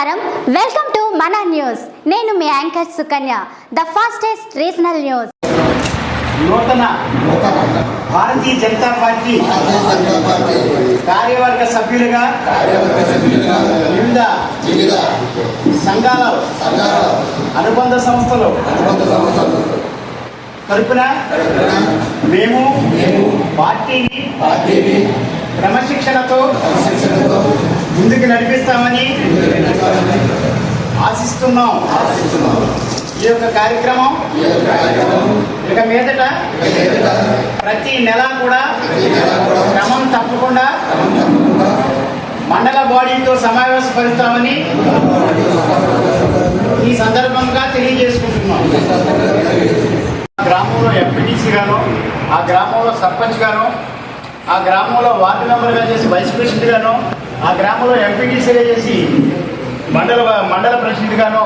నమస్కారం. Welcome to మన news నేను మీ anchor Sukanya the fastest regional news నూతన భారతీయ జనతా పార్టీ కార్యవర్గ సభ్యులుగా వివిధ సంఘాల అనుబంధ సంస్థలు తరపున మేము పార్టీని క్రమశిక్షణతో ముందుకు నడిపిస్తామని ఆశిస్తున్నాం. ఈ యొక్క కార్యక్రమం ఇక మీదట ప్రతి నెల కూడా క్రమం తప్పకుండా మండల బాడీతో సమావేశపరుస్తామని ఈ సందర్భంగా తెలియజేసుకుంటున్నాం. గ్రామంలో ఎంపీటీసీ గాను ఆ గ్రామంలో సర్పంచ్ గాను ఆ గ్రామంలో వార్డు మెంబర్గా చేసి వైస్ ప్రెసిడెంట్ గాను ఆ గ్రామంలో ఎంపీటీసీగా చేసి మండల మండల ప్రెసిడెంట్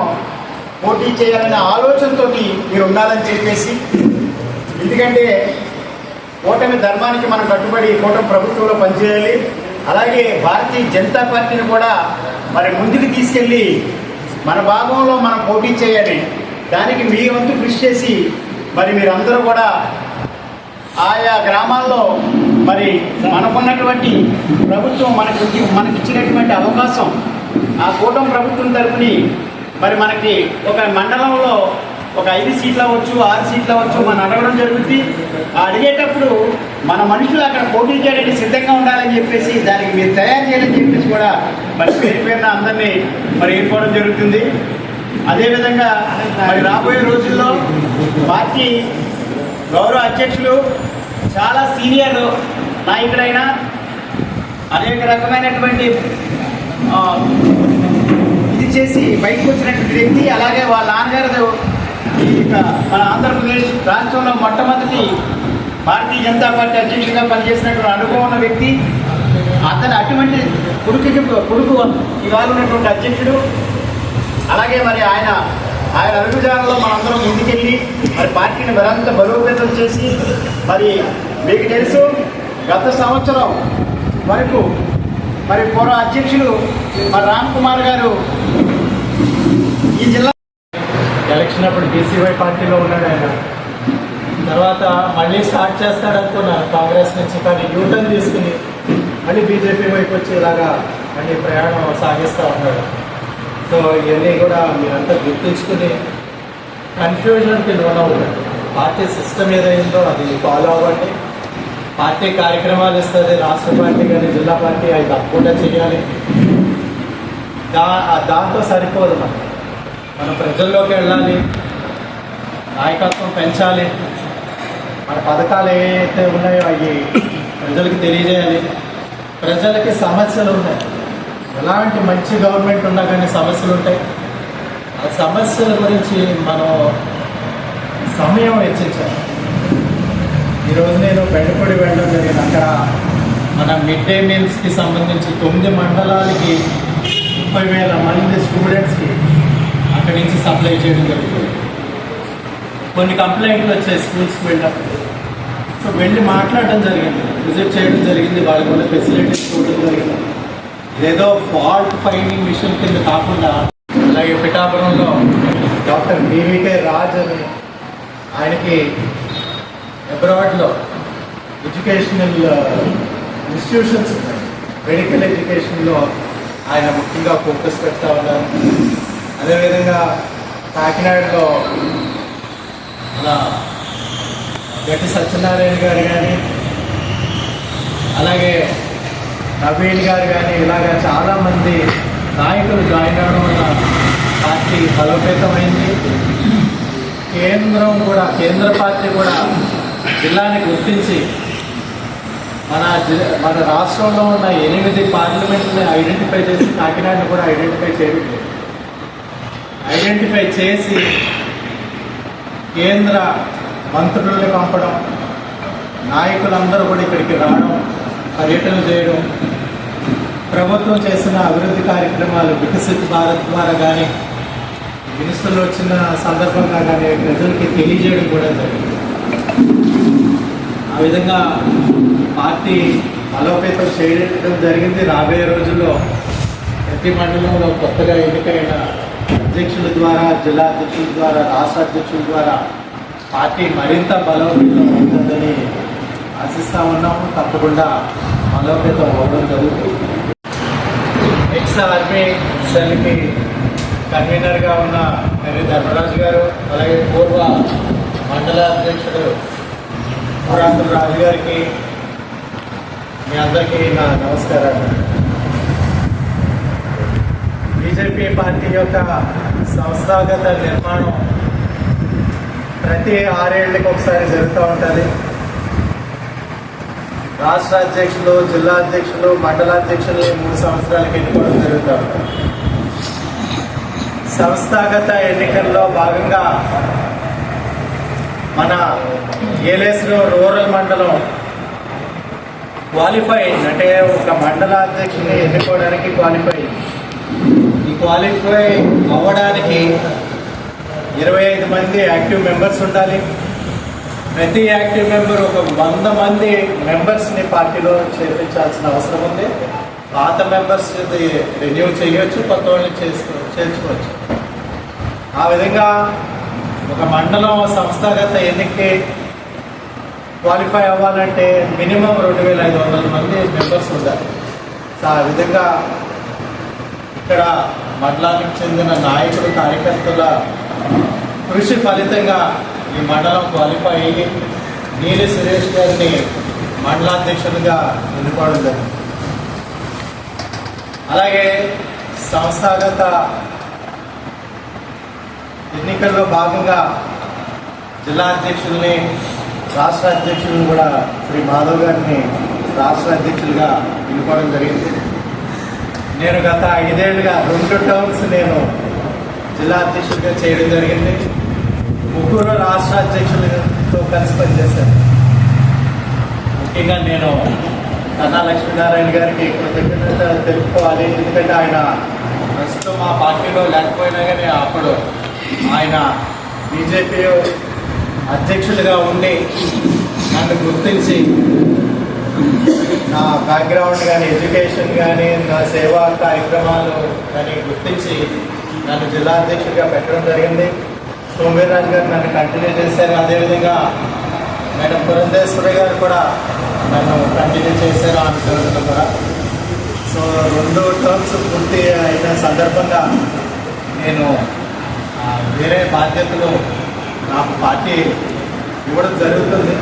పోటీ చేయాలనే ఆలోచనతో మీరు ఉండాలని చెప్పేసి ఎందుకంటే కూటమి ధర్మానికి మనం కట్టుబడి కూటమి ప్రభుత్వంలో పనిచేయాలి. అలాగే భారతీయ జనతా పార్టీని కూడా మరి ముందుకు తీసుకెళ్ళి మన భాగంలో మనం పోటీ చేయాలి. దానికి మీ వంతు కృషి చేసి మరి మీరందరూ కూడా ఆయా గ్రామాల్లో మరి మనకున్నటువంటి ప్రభుత్వం మనకి మనకిచ్చినటువంటి అవకాశం ఆ కూటమి ప్రభుత్వం తరపుని మరి మనకి ఒక మండలంలో ఒక ఐదు సీట్లు అవ్వచ్చు ఆరు సీట్లు అవ్వచ్చు మనం అడగడం జరుగుతుంది ఆ అడిగేటప్పుడు మన మనుషులు అక్కడ పోటీ చేయడానికి సిద్ధంగా ఉండాలని చెప్పేసి దానికి మీరు తయారు చేయాలని చెప్పేసి కూడా మరి పేరు పేరున అందరినీ మరి ఏర్పడడం జరుగుతుంది. అదేవిధంగా మరి రాబోయే రోజుల్లో పార్టీ గౌరవ అధ్యక్షులు చాలా సీనియర్ నాయకుడైన అనేక రకమైనటువంటి ఇది చేసి బయటకు వచ్చినటువంటి వ్యక్తి అలాగే వాళ్ళ నాన్నగారు ఈ మన ఆంధ్రప్రదేశ్ రాష్ట్రంలో మొట్టమొదటి భారతీయ జనతా పార్టీ అధ్యక్షుడిగా పనిచేసినటువంటి అనుభవం ఉన్న వ్యక్తి అతను అటువంటి కొడుకుకి కొడుకు ఇవాళ ఉన్నటువంటి అధ్యక్షుడు. అలాగే మరి ఆయన ఆయన అడుగుజాలలో మనందరం ముందుకెళ్ళి మరి పార్టీని మరింత బలోపేతం చేసి మరి మీకు తెలుసు గత సంవత్సరం వరకు మరి పూర్వ అధ్యక్షులు మరి రామ్ కుమార్ గారు ఈ జిల్లా ఎలక్షన్ అప్పుడు బీసీవై పార్టీలో ఉన్నాడు ఆయన. తర్వాత మళ్ళీ స్టార్ట్ చేస్తాడనుకున్నాను కాంగ్రెస్ నుంచి కానీ యూటర్న్ తీసుకుని మళ్ళీ బీజేపీ వైపు వచ్చేలాగా మళ్ళీ ప్రయాణం సాగిస్తూ ఉన్నాడు. సో ఇవన్నీ కూడా మీరంతా గుర్తించుకుని కన్ఫ్యూజన్కి లోనవ్వకండి పార్టీ సిస్టమ్ ఏదైందో అది ఫాలో అవ్వండి. పార్టీ కార్యక్రమాలు ఇస్తుంది రాష్ట్ర పార్టీ కానీ జిల్లా పార్టీ అవి తప్పకుండా చేయాలి. దా దాంతో సరిపోదు మనం మన ప్రజల్లోకి వెళ్ళాలి నాయకత్వం పెంచాలి. మన పథకాలు ఏవైతే ఉన్నాయో అవి ప్రజలకు తెలియజేయాలి. ప్రజలకి సమస్యలు ఉన్నాయి. ఎలాంటి మంచి గవర్నమెంట్ ఉన్నా కానీ సమస్యలు ఉంటాయి. ఆ సమస్యల గురించి మనం సమయం వెచ్చించాలి. ఈరోజు నేను బెండపూడి వెళ్ళడం జరిగింది. అక్కడ మన మిడ్ డే మీల్స్కి సంబంధించి తొమ్మిది మండలాలకి ముప్పై వేల మంది స్టూడెంట్స్కి అక్కడి నుంచి సప్లై చేయడం జరుగుతుంది. కొన్ని కంప్లైంట్లు వచ్చాయి స్కూల్స్కి వెళ్ళినప్పుడు. సో వెళ్ళి మాట్లాడడం జరిగింది. విజిట్ చేయడం జరిగింది. వాళ్ళకి ఉన్న ఫెసిలిటీస్ చూడడం జరిగింది. ఏదో ఫాల్ట్ ఫైండింగ్ మిషన్ కింద కాకుండా అలాగే పిఠాపురంలో డాక్టర్ బీవీకే రాజ్ అని ఆయనకి అబ్రాడ్లో ఎడ్యుకేషనల్ ఇన్స్టిట్యూషన్స్ ఉన్నాయి. మెడికల్ ఎడ్యుకేషన్లో ఆయన ముఖ్యంగా ఫోకస్ పెడతా ఉన్నారు. అదేవిధంగా కాకినాడలో మన గట్టి సత్యనారాయణ గారు కానీ అలాగే నవీన్ గారు కానీ ఇలాగా చాలామంది నాయకులు జాయిన్ అవ్వడం వల్ల పార్టీ బలోపేతమైంది. కేంద్రం కూడా కేంద్ర పార్టీ కూడా జిల్లాని గుర్తించి మన మన రాష్ట్రంలో ఉన్న ఎనిమిది పార్లమెంట్ని ఐడెంటిఫై చేసి కాకినాడని కూడా ఐడెంటిఫై చేయడం ఐడెంటిఫై చేసి కేంద్ర మంత్రుల్ని పంపడం నాయకులందరూ కూడా ఇక్కడికి రావడం పర్యటన చేయడం ప్రభుత్వం చేసిన అభివృద్ధి కార్యక్రమాలు వికసిత్ భారత్ ద్వారా కానీ మినిస్టర్లు వచ్చిన సందర్భంగా కానీ ప్రజలకి తెలియజేయడం కూడా జరిగింది. విధంగా పార్టీ బలోపేతం చేయడం జరిగింది. రాబోయే రోజుల్లో ప్రతి మండలంలో కొత్తగా ఎన్నికైన అధ్యక్షుల ద్వారా జిల్లా అధ్యక్షుల ద్వారా రాష్ట్ర అధ్యక్షుల ద్వారా పార్టీ మరింత బలోపేతం అవుతుందని ఆశిస్తూ ఉన్నాము. తప్పకుండా బలోపేతం అవ్వడం జరుగుతుంది. ఎక్స్ ఆర్మీ సెల్కి కన్వీనర్గా ఉన్న హరి ధర్మరాజు గారు అలాగే పూర్వ మండల అధ్యక్షుడు పురాతన రాజు గారికి మీ అందరికీ నా నమస్కారాలు. బీజేపీ పార్టీ యొక్క సంస్థాగత నిర్మాణం ప్రతి ఆరేళ్ళకి ఒకసారి జరుగుతూ ఉంటుంది. రాష్ట్ర అధ్యక్షులు జిల్లా అధ్యక్షులు మండలాధ్యక్షులు మూడు సంవత్సరాలకి ఎన్నుకోవడం జరుగుతూ ఉంటుంది. సంస్థాగత ఎన్నికల్లో భాగంగా మన ఏలేస్లో రూరల్ మండలం క్వాలిఫై అంటే ఒక మండల అధ్యక్షుని ఎన్నుకోవడానికి క్వాలిఫై ఈ క్వాలిఫై అవ్వడానికి ఇరవై ఐదు మంది యాక్టివ్ మెంబర్స్ ఉండాలి. ప్రతి యాక్టివ్ మెంబర్ ఒక వంద మంది మెంబర్స్ని పార్టీలో చేర్పించాల్సిన అవసరం ఉంది. పాత మెంబర్స్ రెన్యూ చేయొచ్చు కొత్త వాళ్ళని చేసుకో చేర్చుకోవచ్చు. ఆ విధంగా ఒక మండలం సంస్థాగత ఎన్నికకి క్వాలిఫై అవ్వాలంటే మినిమం రెండు వేల ఐదు వందల మంది మెంబర్స్ ఉండాలి. సో ఆ విధంగా ఇక్కడ మండలానికి చెందిన నాయకులు కార్యకర్తల కృషి ఫలితంగా ఈ మండలం క్వాలిఫై అయ్యి నీలి సురేష్ గారిని మండలాధ్యక్షులుగా ఎన్నుకోవడం జరిగింది. అలాగే సంస్థాగత ఎన్నికల్లో భాగంగా జిల్లా అధ్యక్షుల్ని రాష్ట్ర అధ్యక్షులను కూడా శ్రీ మాధవ్ గారిని రాష్ట్ర అధ్యక్షులుగా ఎన్నుకోవడం జరిగింది. నేను గత ఐదేళ్ళుగా రెండు టర్మ్స్ నేను జిల్లా అధ్యక్షుడిగా చేయడం జరిగింది. ముగ్గురు రాష్ట్ర అధ్యక్షులతో కలిసి పనిచేశాను. ముఖ్యంగా నేను కన్నా లక్ష్మీనారాయణ గారికి కృతజ్ఞత తెలుపుకోవాలి. ఎందుకంటే ఆయన ప్రస్తుతం మా పార్టీలో లేకపోయినా కానీ అప్పుడు ఆయన బీజేపీ అధ్యక్షులుగా ఉండి నన్ను గుర్తించి నా బ్యాక్గ్రౌండ్ కానీ ఎడ్యుకేషన్ కానీ నా సేవా కార్యక్రమాలు కానీ గుర్తించి నన్ను జిల్లా అధ్యక్షుడిగా పెట్టడం జరిగింది. సోమవీర్రాజు గారు నన్ను కంటిన్యూ చేశారు. అదేవిధంగా మేడం పురంధేశ్వరి గారు కూడా నన్ను కంటిన్యూ చేశారు ఆమె చదువుతున్న కూడా. సో రెండు టర్మ్స్ పూర్తి అయిన సందర్భంగా నేను వేరే బాధ్యతలు నాకు పార్టీ ఇవ్వడం జరుగుతుంది.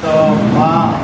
సో మా